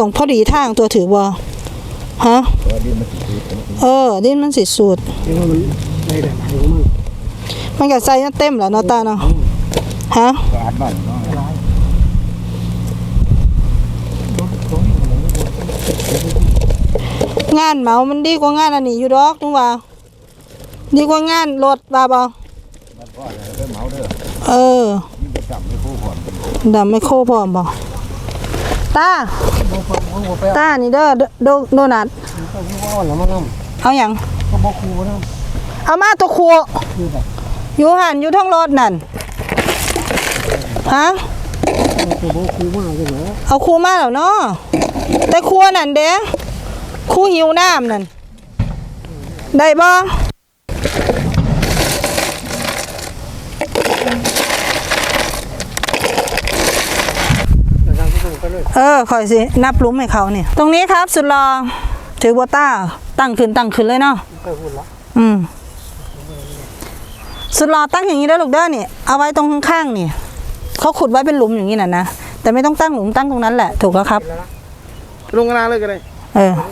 ตรงพอดีทางตัวถือบ่ฮะเออดินมันสิสูดมันได้แต่ไหนของมันก็ใส่เต็มแล้วเนาะตาเนาะฮะงานเหมา มันดีกว่างานอันนี้อยู่ดอกนึงว่า ดีกว่างานรถว่าบ่มันก็อเอเหมาเด้อเออนี่ประจำไม่คู่ก่อนดำไม่โคพร้อมบ่ ตาตานี่เด้อโดโดนัทเอาที่าอ่อนแล้วมันนำเอาหยังก็บ่คูบ่นำเอามาตัวครัวอยู่หันอยู่ท้องรถนั่นฮะเอเอาครูมาแล้วเนาะแต่ครัวนั่นเด้ครูหิวน้ำนั่นได้บ่ แต่ทางที่ตรงไป เลยเออคอยสิ นับหลุมให้เขาเนี่ย ตรงนี้ครับ สุดรอถือบัวต้า ตั้งขึ้นตั้งขึ้นเลยเนาะไปพูดละอืมสุดรอตั้งอย่างนี้แล้วลูกเด้อนี่เอาไว้ตรงข้างๆนี่เขาขุดไว้เป็นหลุมอย่างนี้น่ะนะแต่ไม่ต้องตั้งหลุมตั้งตรงนั้นแหละ ถูกแล้วครับ ลงนาเลยก็ได้เออโอ้